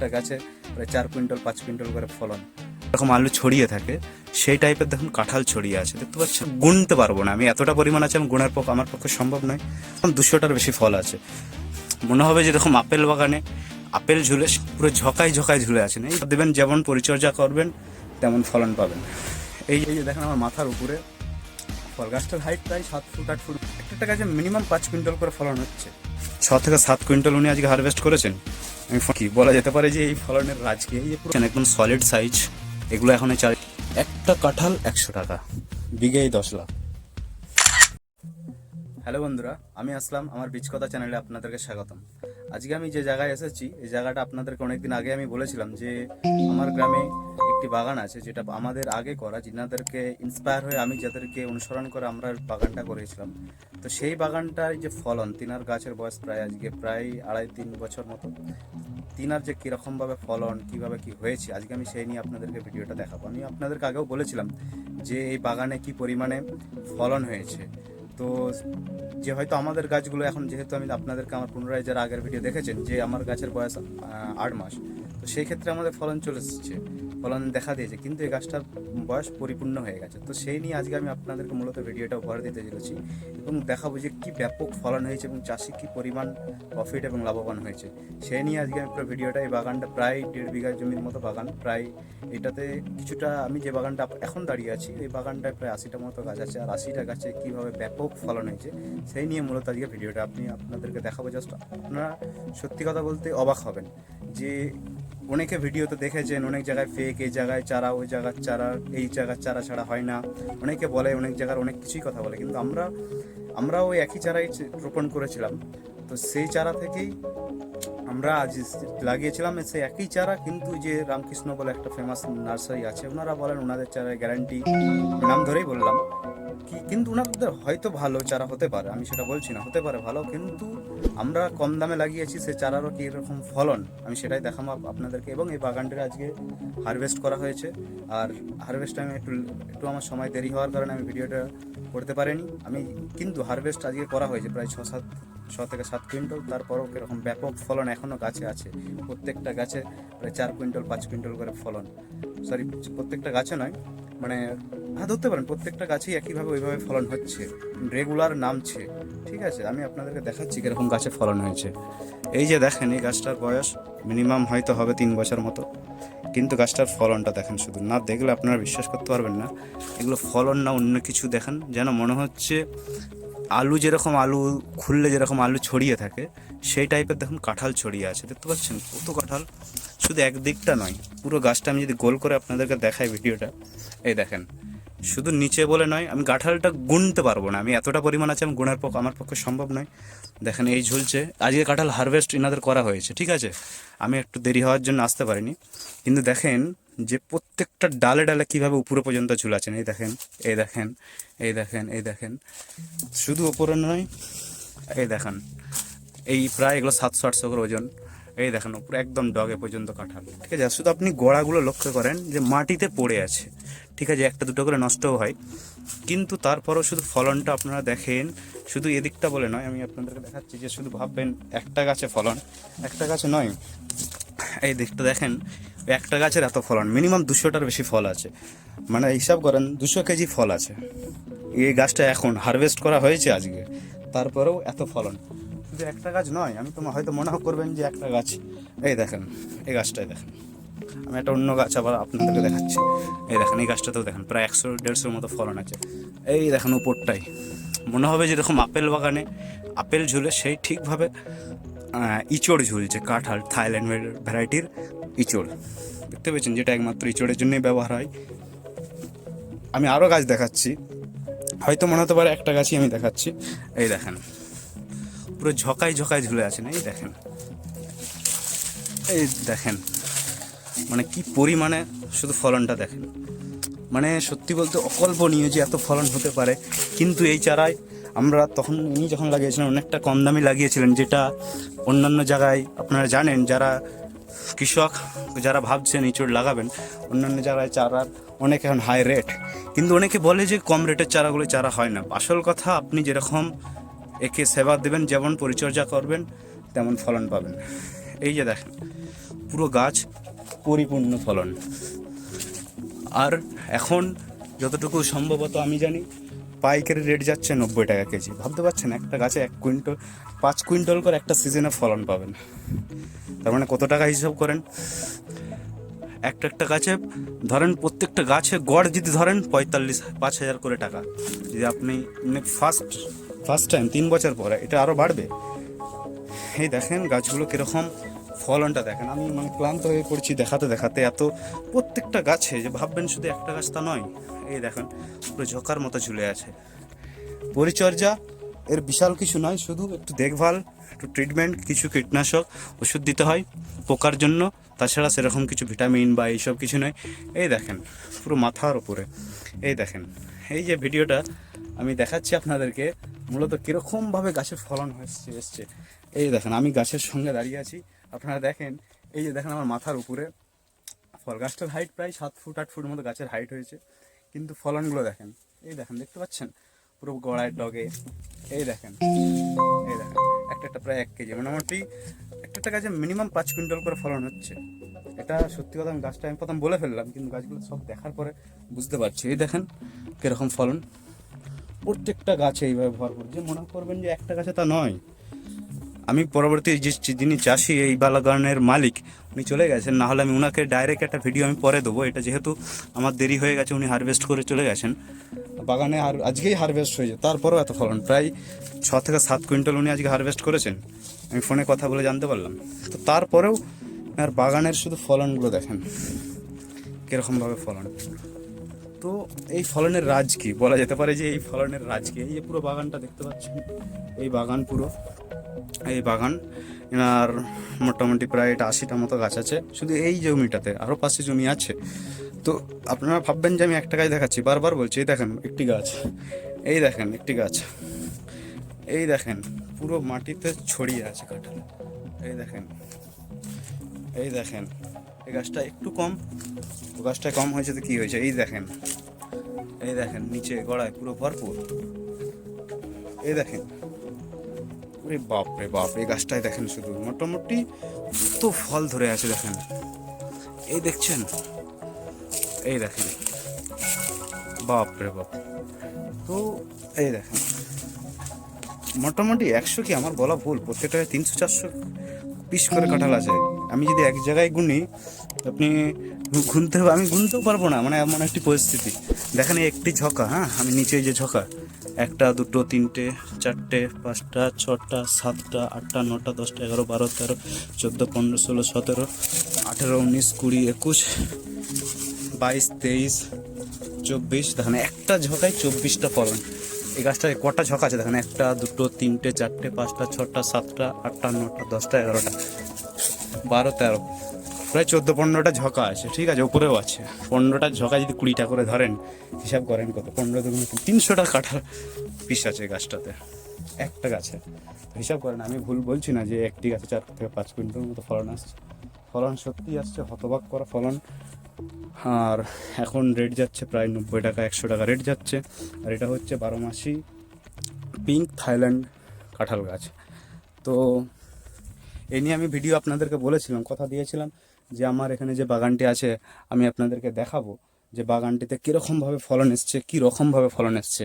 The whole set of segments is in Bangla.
প্রত্যেকটা গাছে প্রায় চার কুইন্টাল, পাঁচ কুইন্টাল করে ফলন। এরকম আলু ছড়িয়ে থাকে, সেই টাইপের দেখুন কাঁঠাল ছড়িয়ে আছে। দেখতে পাচ্ছেন গুনতে পারব না। আমি এতটা পরিমাণ আছে, আমি গুণার পক্ষে, আমার পক্ষে সম্ভব নয়। এখন দুশোটার বেশি ফল আছে। মনে হবে যে দেখুন আপেল বাগানে, আপেল ঝুলে, পুরো ঝকায় ঝকায় ঝুলে আছেন এই দেবেন, যেমন পরিচর্যা করবেন, তেমন ফলন পাবেন। এই যে দেখেন আমার মাথার উপরে, ফল গাছটার হাইট প্রায় সাত ফুট, আট ফুট। একটা একটা গাছে মিনিমাম পাঁচ কুইন্টাল করে ফলন হচ্ছে। ছ থেকে সাত কুইন্টাল উনি আজকে হারভেস্ট করেছেন। আমি কি বলা যেতে পারে যে এই ফলনের রাজকে এই একদম সলিড সাইজ এগুলো এখন চার একটা কাঁঠাল একশো টাকা, বিঘেই দশ লাখ। হ্যালো বন্ধুরা, আমি আসলাম, আমার বীজকথা চ্যানেলে আপনাদেরকে স্বাগতম। আজকে আমি যে জায়গায় এসেছি, এই জায়গাটা আপনাদেরকে অনেকদিন আগে আমি বলেছিলাম যে আমার গ্রামে একটি বাগান আছে যেটা আমাদের আগে করা, যিনাদেরকে ইন্সপায়ার হয়ে আমি যাদেরকে অনুসরণ করে আমরা বাগানটা করেছিলাম। তো সেই বাগানটার যে ফলন, তিনার গাছের বয়স প্রায় আজকে প্রায় আড়াই তিন বছর মতো। তিনার যে কীরকমভাবে ফলন, কীভাবে কি হয়েছে, আজকে আমি সেই নিয়ে আপনাদেরকে ভিডিওটা দেখাবো। আমি আপনাদেরকে আগেও বলেছিলাম যে এই বাগানে কি পরিমাণে ফলন হয়েছে। তো যে হয়তো আমাদের গাছগুলো এখন যেহেতু আমি আপনাদেরকে আমার পুনরায় যারা আগের ভিডিও দেখেছেন, যে আমার গাছের বয়স আট মাস তো সেই ক্ষেত্রে আমাদের ফলন চলে এসেছে, ফলন দেখা দিয়েছে, কিন্তু এই গাছটার বয়স পরিপূর্ণ হয়ে গেছে। তো সেই নিয়ে আজকে আমি আপনাদেরকে মূলত ভিডিওটা উপহার দিতে চলেছি এবং দেখাবো যে কী ব্যাপক ফলন হয়েছে এবং চাষি কী পরিমাণ প্রফিট এবং লাভবান হয়েছে। সেই নিয়ে আজকে আমি ভিডিওটা, এই বাগানটা প্রায় দেড় বিঘা জমির মতো বাগান, প্রায় এটাতে কিছুটা আমি যে বাগানটা এখন দাঁড়িয়ে আছি, এই বাগানটায় প্রায় আশিটা মতো গাছ আছে। আর আশিটা গাছে কীভাবে ব্যাপক ফলন হয়েছে, সেই নিয়ে মূলত আজকে ভিডিওটা আপনি আপনাদেরকে দেখাবো। জাস্ট আপনারা সত্যি কথা বলতে অবাক হবেন যে অনেকে ভিডিওতে দেখেছেন, অনেক জায়গায় ফেক এই জায়গায় চারা, ওই জায়গার চারা, এই জায়গার চারা ছাড়া হয় না। অনেকে বলে, অনেক জায়গার অনেক কিছুই কথা বলে, কিন্তু আমরা আমরা ওই একই চারাই রোপণ করেছিলাম। তো সেই চারা থেকেই আমরা আজ লাগিয়েছিলাম, সেই একই চারা, কিন্তু যে রামকৃষ্ণ বলে একটা ফেমাস নার্সারি আছে, ওনারা বলেন, ওনাদের চারার গ্যারান্টি নাম ধরেই বললাম। কি, কিন্তু ওনাদের হয়তো ভালো চারা হতে পারে, আমি সেটা বলছি না, হতে পারে ভালো, কিন্তু আমরা কম দামে লাগিয়েছি, সে চারারও কি এরকম ফলন? আমি সেটাই আপ- আপনাদেরকে, এবং এই বাগানটা আজকে হারভেস্ট করা হয়েছে, আর হারভেস্ট আমি একটু একটু আমার সময় দেরি হওয়ার কারণে আমি ভিডিওটা করতে পারিনি। আমি কিন্তু হারভেস্ট আজকে করা হয়েছে, প্রায় ছ সাত, ছ থেকে সাত কুইন্টাল, তারপরও কীরকম ব্যাপক ফলন এখনও গাছে আছে। প্রত্যেকটা গাছে প্রায় চার কুইন্টাল, পাঁচ কুইন্টাল করে ফলন। সরি প্রত্যেকটা গাছে নয় মানে হ্যাঁ ধরতে পারেন, প্রত্যেকটা গাছেই একইভাবে ওইভাবে ফলন হচ্ছে। রেগুলার নামছে। ঠিক আছে, আমি আপনাদেরকে দেখাচ্ছি কীরকম গাছে ফলন হয়েছে। এই যে দেখেন, এই গাছটার বয়স মিনিমাম হয়তো হবে তিন বছর মতো। কিন্তু গাছটার ফলনটা দেখেন শুধু। না, দেখলে আপনারা বিশ্বাস করতে পারবেন না। এগুলো ফলন না অন্য কিছু দেখেন, যেন মনে হচ্ছে আলু যেরকম আলু খুললে যেরকম আলু ছড়িয়ে থাকে, সেই টাইপের দেখুন, কাঁঠাল ছড়িয়ে আছে। দেখতে পাচ্ছেন, কত কাঁঠাল। শুধু একদিকটা নয়, পুরো গাছটা আমি যদি গোল করে আপনাদেরকে দেখাই ভিডিওটা, এই দেখেন, শুধু নিচে বলে নয়, আমি কাঁঠালটা গুনতে পারব না, আমি এতটা পরিমাণ আছে, আমি গুনার পক্ষে আমার পক্ষে সম্ভব নয়। দেখেন, এই ঝুলছে, আজকে কাঁঠাল হারভেস্ট ইনাদের করা হয়েছে, ঠিক আছে? আমি একটু দেরি হওয়ার জন্য আসতে পারিনি, কিন্তু দেখেন যে প্রত্যেকটা ডালে ডালে কীভাবে উপরে পর্যন্ত ঝুলাচ্ছেন এই দেখেন এই দেখেন এই দেখেন এই দেখেন, শুধু ওপরে নয়, এই দেখেন, এই প্রায় এগুলো সাতশো আটশো করে ওজন এই দেখেন, উপরে একদম ডগে পর্যন্ত কাঁঠাল। ঠিক আছে শুধু আপনি গোড়াগুলো লক্ষ্য করেন যে মাটিতে পড়ে আছে। ঠিক আছে, একটা দুটো করে নষ্টও হয়। কিন্তু তারপরও শুধু ফলনটা আপনারা দেখেন, শুধু এদিকটা বলে নয়, আমি আপনাদেরকে দেখাচ্ছি যে শুধু ভাববেন একটা গাছে ফলন, একটা গাছে নয়। এই দিকটা দেখেন, একটা গাছের এত ফলন, মিনিমাম দুশোটার বেশি ফল আছে। মানে হিসাব করেন, দুশো কেজি ফল আছে। এই গাছটা এখন হারভেস্ট করা হয়েছে আজকে, তারপরেও এত ফলন। শুধু একটা গাছ নয়, আমি তো হয়তো মনে করবেন যে একটা গাছ। এই দেখেন, এই গাছটাই দেখেন। আমি একটা অন্য গাছ আবার আপনাদেরকে দেখাচ্ছি। এই দেখেন, এই গাছটাতেও দেখেন, প্রায় একশো দেড়শোর মতো ফলন আছে। এই দেখেন উপরটাই। মনে হবে যে এরকম আপেল বাগানে আপেল ঝুলে সেই ঠিকভাবে ইচড় ঝুলছে, কাঁঠাল থাইল্যান্ড ভ্যারাইটির ইচড়। দেখতে পেয়েছেন যেটা একমাত্র ইচড়ের জন্যই ব্যবহার হয়। আমি আরও গাছ দেখাচ্ছি। হয়তো মনে হতে পারে একটা গাছই আমি দেখাচ্ছি। এই দেখেন পুরো ঝকাই ঝকাই ঝুলে আছেন। এই দেখেন। এই দেখেন। মানে কি পরিমাণে শুধু ফলনটা দেখেন। মানে সত্যি বলতে অকল্পনীয় যে এত ফলন হতে পারে। কিন্তু এই চারায় আমরা তখন উনি যখন লাগিয়েছিলেন, অনেকটা কম দামি লাগিয়েছিলেন, যেটা অন্যান্য জায়গায় আপনারা জানেন, যারা কৃষক যারা ভাবছেন ইঁচড় লাগাবেন, অন্যান্য জায়গায় চারার অনেক এখন হাই রেট কিন্তু অনেকে বলে যে কম রেটের চারাগুলো চারা হয় না। আসল কথা আপনি যেরকম একে সেবা দেবেন, যেমন পরিচর্যা করবেন, তেমন ফলন পাবেন। এই যে দেখেন, পুরো গাছ পরিপূর্ণ ফলন। আর এখন যতটুকু সম্ভবত আমি জানি, পাইকারি রেট যাচ্ছে নব্বই টাকা কেজি। ভাবতে পারছেন, একটা গাছে এক কুইন্টাল, পাঁচ কুইন্টাল করে একটা সিজনে ফলন পাবেন। তার মানে কত টাকা হিসাব করেন? একটা একটা গাছে, ধরেন প্রত্যেকটা গাছে গড় যদি ধরেন, পঁয়তাল্লিশ, পাঁচ হাজার করে টাকা। যদি আপনি মানে ফার্স্ট ফার্স্ট টাইম তিন বছর পরে, এটা আরও বাড়বে। এই দেখেন গাছগুলো কীরকম ফলনটা দেখেন। আমি মানে ক্লান্ত হয়ে পড়ছি দেখাতে দেখাতে। এত প্রত্যেকটা গাছে যে ভাববেন শুধু একটা গাছ তা নয়, এই দেখেন পুরো ঝোঁকার মতো ঝুলে আছে। পরিচর্যা, এর বিশাল কিছু নয়, শুধু একটু দেখভাল, একটু ট্রিটমেন্ট কিছু কীটনাশক, ওষুধ দিতে হয় পোকার জন্য। তাছাড়া সেরকম কিছু ভিটামিন বা এইসব কিছু নয়। এই দেখেন, পুরো মাথার উপরে। এই দেখেন, এই যে ভিডিওটা আমি দেখাচ্ছি আপনাদেরকে। মূলত কীরকমভাবে গাছের ফলন হচ্ছে এসছে। এই যে দেখেন, আমি গাছের সঙ্গে দাঁড়িয়ে আছি। আপনারা দেখেন, এই যে দেখেন আমার মাথার উপরে। ফল গাছটার হাইট প্রায় সাত ফুট, আট ফুট মতো গাছের হাইট হয়েছে। কিন্তু ফলনগুলো দেখেন, এই দেখেন, দেখতে পাচ্ছেন? পুরো গড়ায় ডগে এই দেখেন এই দেখেন, একটা একটা প্রায় এক কেজি। মোটামুটি একটা একটা গাছে মিনিমাম পাঁচ কুইন্টাল করে ফলন হচ্ছে। এটা সত্যি কথা, আমি গাছটা আমি প্রথম বলে ফেললাম, কিন্তু গাছগুলো সব দেখার পরে বুঝতে পারছি। এই দেখেন, কীরকম ফলন। প্রত্যেকটা গাছে এইভাবে ভরপুর যে মনে করবেন যে একটা গাছে তা নয়। আমি পরবর্তী যে যিনি চাষি এই বালাগানের মালিক, উনি চলে গেছেন। না হলে আমি ওনাকে ডাইরেক্ট একটা ভিডিও আমি পরে দেবো। এটা যেহেতু আমার দেরি হয়ে গেছে, উনি হারভেস্ট করে চলে গেছেন। বাগানে আর আজকেই হারভেস্ট হয়েছে তারপরেও এত ফলন। প্রায় ছ থেকে সাত কুইন্টাল উনি আজকে হারভেস্ট করেছেন। আমি ফোনে কথা বলে জানতে পারলাম। তো তারপরেও আর বাগানের শুধু ফলনগুলো দেখেন। কীরকমভাবে ফলন। তো এই ফলনের রাজ কি? বলা যেতে পারে যে এই ফলনের রাজ কি? এই যে পুরো বাগানটা দেখতে পাচ্ছেন, এই বাগান পুরো, এই বাগান। এনার মোটামুটি প্রায় এটা আশিটা মতো গাছ আছে, শুধু এই জমিটাতে আরও পাশে জমি আছে। তো আপনারা ভাববেন যে আমি একটা গাছ দেখাচ্ছি, বারবার বলছি, এই দেখেন একটি গাছ, এই দেখেন একটি গাছ, এই দেখেন পুরো মাটিতে ছড়িয়ে আছে কাঁঠাল, এই দেখেন এই দেখেন। এই গাছটা একটু কম। গাছটা কম হয়েছে তো কী হয়েছে? এই দেখেন। এই দেখেন, নিচে গড়ায় পুরো ভরপুর। এই দেখেন। ওরে বাপ রে বাপ, এই গাছটায় দেখেন শুধু। মোটামুটি তো ফল ধরে আছে, দেখেন। এই দেখছেন? এই দেখেন। বাপ রে বাপ। তো এই দেখেন। মোটামুটি একশো কি আমার বলা ভুল? প্রত্যেকটা তিনশো চারশো পিস করে কাঁঠাল আছে। আমি যদি এক জায়গায় গুনি আপনি গুনতে আমি গুনতেও পারব না মানে এমন একটি পরিস্থিতি। দেখেন একটি ঝকা হ্যাঁ? আমি নিচে যে ঝকা, একটা, দুটো, তিনটে, চারটে, পাঁচটা, ছটা, সাতটা, আটটা, নটা, দশটা, এগারো, বারো, তেরো, চোদ্দ, পনেরো, ষোলো, সতেরো, আঠেরো, উনিশ, কুড়ি, একুশ, বাইশ, তেইশ, চব্বিশ, দেখেন একটা ঝকায় চব্বিশটা ফলন। এই গাছটায় কটা ঝক আছে? দেখেন একটা, দুটো, তিনটে, চারটে, পাঁচটা, ছটা, সাতটা, আটটা, নটা, দশটা, এগারোটা, বারো, তেরো। প্রায় চোদ্দ পনেরোটা ঝকা আছে, ঠিক আছে? ওপরেও আছে। পনেরোটা ঝকা যদি কুড়িটা করে ধরেন, হিসাব করেন কত? পনেরো দুগুণ তিনশোটা কাঠার পিস আছে গাছটাতে, একটা গাছে। হিসাব করেন, আমি ভুল বলছি না যে একটি গাছে চার থেকে পাঁচ কুইন্টাল মতো ফলন আসছে। ফলন সত্যি আসছে, হতবাক করা ফলন। আর এখন রেট যাচ্ছে প্রায় নব্বই টাকা, একশো টাকা রেট যাচ্ছে। আর এটা হচ্ছে বারো মাসি পিঙ্ক থাইল্যান্ড কাঁঠাল গাছ। তো এই নিয়ে আমি ভিডিও আপনাদেরকে বলেছিলাম, কথা দিয়েছিলাম। যে আমার এখানে যে বাগানটি আছে, আমি আপনাদেরকে দেখাবো যে বাগানটিতে কীরকমভাবে ফলন এসছে, কীরকমভাবে ফলন এসছে।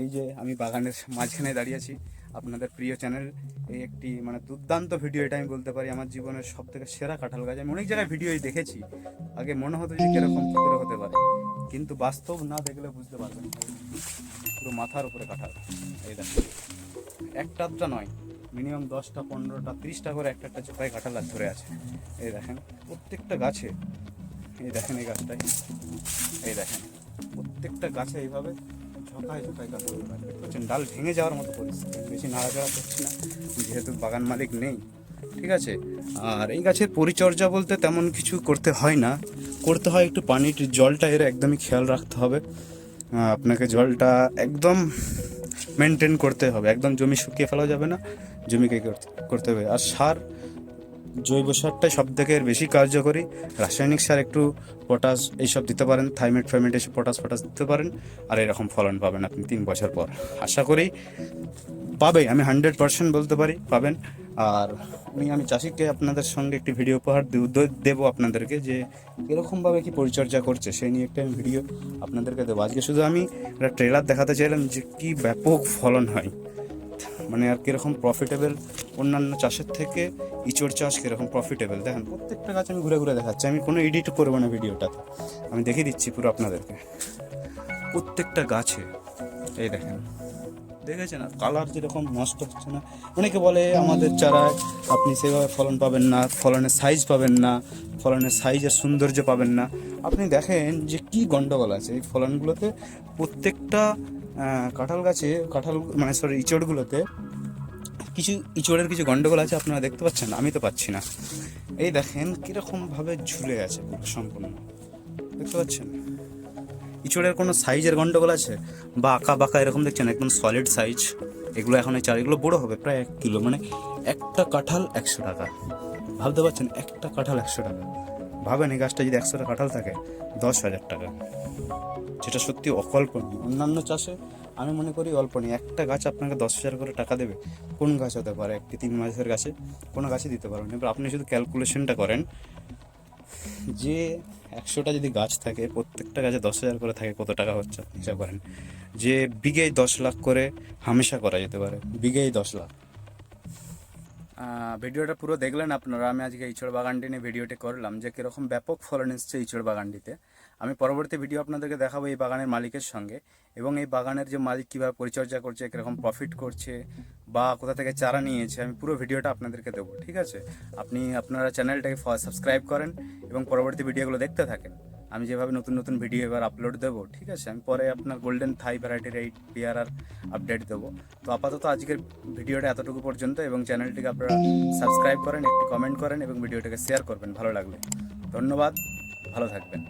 এই যে আমি বাগানের মাঝখানে দাঁড়িয়ে আছি, আপনাদের প্রিয় চ্যানেল, এই একটি মানে দুর্দান্ত ভিডিও, এটা আমি বলতে পারি আমার জীবনের সব থেকে সেরা কাঁঠাল গাছ। আমি অনেক জায়গায় ভিডিওই দেখেছি, আগে মনে হতো যে কীরকম কী হতে পারে, কিন্তু বাস্তব না দেখলে বুঝতে পারবেন। পুরো মাথার উপরে কাঁঠাল, এই দেখেন। একটা নয় মিনিমাম দশটা, পনেরোটা, তিরিশটা করে একটা একটা ঝোপায় কাঁঠাল ধরে আছে। এই দেখেন, প্রত্যেকটা গাছে, এই দেখেন এই গাছটাই, এই দেখেন, প্রত্যেকটা গাছে এইভাবে ঝোঁকায় ঝোঁকায়। ডাল ভেঙে যাওয়ার মতো পরিস্থিতি। বেশি নাড়াচাড়া করছি না, যেহেতু বাগান মালিক নেই। ঠিক আছে? আর এই গাছের পরিচর্যা বলতে তেমন কিছু করতে হয় না। করতে হয় একটু পানির জলটা, এর একদমই খেয়াল রাখতে হবে। আপনাকে জলটা একদম মেনটেন করতে হবে। একদম জমি শুকিয়ে ফেলা যাবে না। জমিকে করতে- হবে। আর সার, জৈব সারটাই সব থেকে বেশি কার্যকরী। রাসায়নিক সার একটু পটাশ এইসব দিতে পারেন, থাইমেট ফাইমেট এসব পটাশ ফটাশ দিতে পারেন, আর এরকম ফলন পাবেন আপনি তিন বছর পর। আশা করি পাবে আমি হান্ড্রেড পার্সেন্ট বলতে পারি, পাবেন। আর আমি আমি চাষিকে আপনাদের সঙ্গে একটি ভিডিও উপহার দেব- দেবো আপনাদেরকে যে কীরকমভাবে কি পরিচর্যা করছে, সেই নিয়ে একটা আমি ভিডিও আপনাদেরকে দেবো। আজকে শুধু আমি একটা ট্রেলার দেখাতে চাইলাম যে কি ব্যাপক ফলন হয়। মানে আর কীরকম প্রফিটেবল অন্যান্য চাষের থেকে ইচোর চাষ কীরকম প্রফিটেবল দেখেন, প্রত্যেকটা গাছ আমি ঘুরে ঘুরে দেখাচ্ছি। আমি কোনো এডিট করব না ভিডিওটাতে আমি দেখিয়ে দিচ্ছি পুরো আপনাদেরকে। প্রত্যেকটা গাছে, এই দেখেন দেখেছেন? আর কালার যেরকম নষ্ট হচ্ছে না। অনেকে বলে, আমাদের চারায় আপনি সেভাবে ফলন পাবেন না, ফলনের সাইজ পাবেন না, ফলনের সাইজের সৌন্দর্য পাবেন না। আপনি দেখেন যে কি গন্ডগোল আছে। এই ফলনগুলোতে প্রত্যেকটা কাঁঠাল গাছে, কাঁঠাল মানে সরি ইচড়গুলোতে কিছু, ইচড়ের কিছু গন্ডগোল আছে, আপনারা দেখতে পাচ্ছেন? আমি তো পাচ্ছি না। এই দেখেন কীরকমভাবে ঝুলে আছে সম্পূর্ণ। দেখতে পাচ্ছেন? ইঁচড়ের কোনো সাইজের গন্ডগোল আছে? বা আঁকা বাঁকা এরকম দেখছেন? একদম সলিড সাইজ এগুলো এখন চার এগুলো বড়ো হবে প্রায় এক কিলো। মানে একটা কাঁঠাল একশো টাকা। ভাবতে পারছেন? একটা কাঁঠাল একশো টাকা। ভাবেন এই গাছটা যদি একশোটা কাঁঠাল থাকে, দশ হাজার টাকা। যেটা সত্যি অকল্পনীয়। অন্যান্য চাষে আমি মনে করি অল্প নেই একটা গাছ আপনাকে দশ হাজার করে টাকা দেবে। কোন গাছ হতে পারে? একটি তিন মাসের গাছে কোনো গাছে দিতে পারবেন এবার আপনি শুধু ক্যালকুলেশনটা করেন। যে একশোটা যদি গাছ থাকে, প্রত্যেকটা গাছে দশ হাজার করে থাকে, কত টাকা হচ্ছে হিসাব করেন। যে বিঘেই দশ লাখ করে হামেশা করা যেতে পারে বিঘেই দশ লাখ। ভিডিওটা পুরো দেখলেন আপনারা। আমি আজকে ইঁচড় বাগানটি নিয়ে ভিডিওটি করলাম যে কীরকম ব্যাপক ফলন এসছে ইঁচড় বাগানটিতে আমি পরবর্তী ভিডিও আপনাদেরকে দেখাবো এই বাগানের মালিকের সঙ্গে এবং এই বাগানের যে মালিক কীভাবে পরিচর্যা করছে, কীরকম প্রফিট করছে বা কোথা থেকে চারা নিয়েছে, আমি পুরো ভিডিওটা আপনাদেরকে দেবো, ঠিক আছে? আপনি আপনারা চ্যানেলটাকে সাবস্ক্রাইব করেন এবং পরবর্তী ভিডিওগুলো দেখতে থাকেন। আমি যেভাবে নতুন নতুন ভিডিও এবার আপলোড দেবো, ঠিক আছে? আমি পরে আপনার গোল্ডেন থাই ভ্যারাইটির এই পেয়ারার আপডেট দেবো। তো আপাতত আজকের ভিডিওটা এতটুকু পর্যন্ত এবং চ্যানেলটিকে আপনারা সাবস্ক্রাইব করেন, একটি কমেন্ট করেন এবং ভিডিওটাকে শেয়ার করবেন, ভালো লাগলে। ধন্যবাদ। ভালো থাকবেন